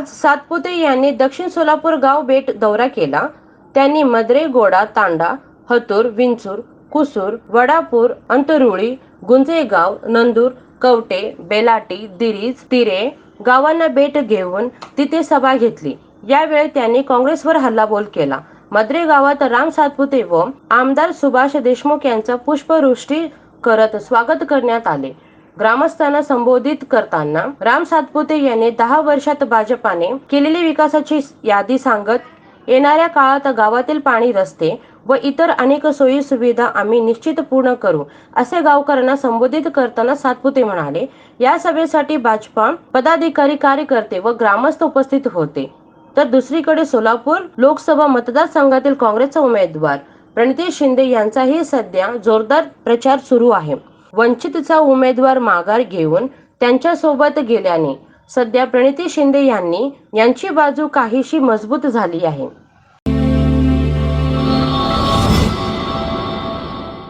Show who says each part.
Speaker 1: आज सातपुते यांनी दक्षिण सोलापूर गाव भेट दौरा केला. त्यांनी मद्रे गोडा तांडा हतूर विंचूर कुसूर वडापूर अंतरुळी गुंजेगाव नंदूर कवटे बेलाटी दिरीज तिरे गावांना भेट घेऊन तिथे सभा घेतली. यावेळी त्यांनी काँग्रेसवर हल्लाबोल केला. मद्रे गावात राम सातपुते व आमदार सुभाष देशमुख यांचं पुष्पवृष्टी करत स्वागत करण्यात आले. ग्रामस्थांना संबोधित करताना राम सातपुते यांनी दहा वर्षात भाजपाने केलेली विकासाची यादी सांगत येणाऱ्या काळात गावातील पाणी रस्ते व इतर अनेक सोयी सुविधा आम्ही निश्चित पूर्ण करू असे गावकऱ्यांना संबोधित करताना सातपुते म्हणाले. या सभेसाठी भाजपा पदाधिकारी कार्यकर्ते व ग्रामस्थ उपस्थित होते. तर दुसरीकडे सोलापूर लोकसभा मतदारसंघातील काँग्रेसचा उमेदवार प्रणिती शिंदे यांचाही सध्या जोरदार प्रचार सुरू आहे. वंचितचा उमेदवार माघार घेऊन त्यांच्यासोबत गेल्याने सध्या प्रणिती शिंदे यांनी यांची बाजू काहीशी मजबूत झाली आहे.